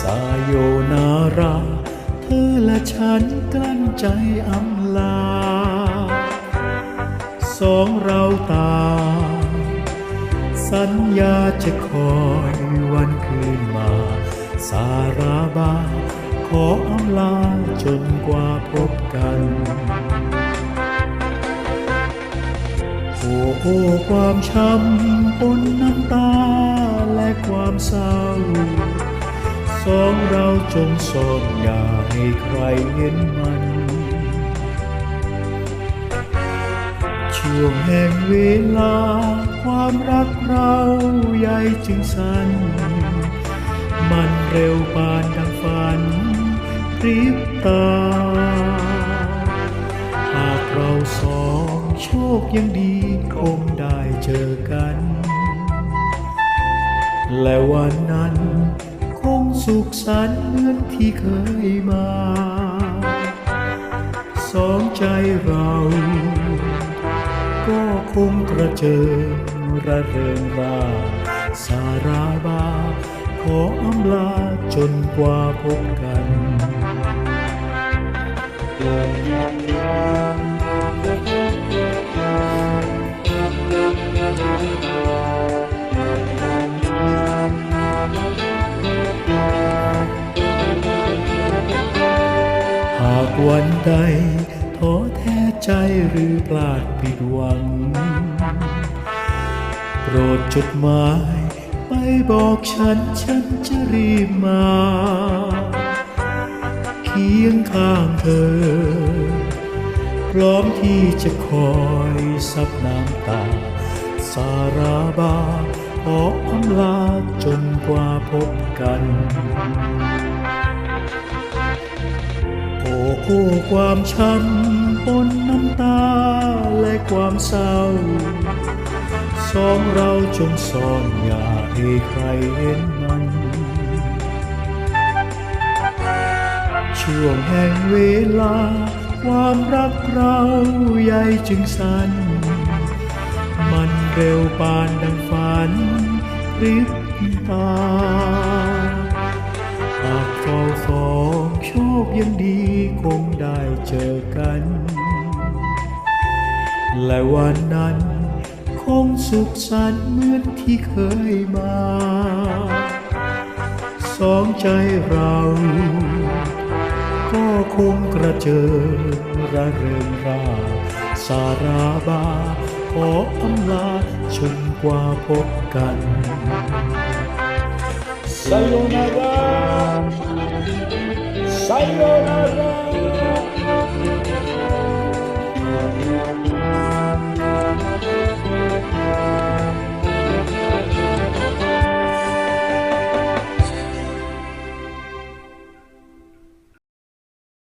สายโยนารา เธอและฉันกลั้นใจอำลา สองเราตา สัญญาจะคอยวันคืนมา สาราบา ขออำลาจนกว่าพบกันโอ้โอ้ความช้ำปนน้ำตาและความเศร้า สองเราจงสอนอย่าให้ใครเห็นมัน ช่วงแห่งเวลา ความรักเราใหญ่จึงสั้น มันเร็วปานดังฝันพริบตา หากเราสองโชคยังดีคงได้เจอกัน และวันนั้น คงสุขสันต์เหมือนที่เคยมา สองใจเรา ก็คงกระเจิงระเริงราสาราบา ขออำลาจนกว่าพบกันหากวันใดท้อแท้ใจหรือพลาดผิดหวัง โปรดจดหมายไปบอกฉันฉันจะรีบมา เคียงข้างเธอ พร้อมที่จะคอยซับน้ำตา สาราบาขออำลาจนกว่าพบกัน โอ้โอ้ความช้ำปนน้ำตาและความเศร้า สองเราจงซ่อนอย่าให้ใครเห็นมัน ช่วงแห่งเวลา ความรักเราใหญ่จึงสั้น มันเร็วปานดังฝันริบตาหากเราสอง โชคยังดีคงได้เจอกัน และวันนั้นคงสุขสันต์เหมือนที่เคยมา สองใจเรา ก็คงกระเจิงระเริงราสาราบา ขออำลาจนกว่าพบกัน Sayonara Sayonara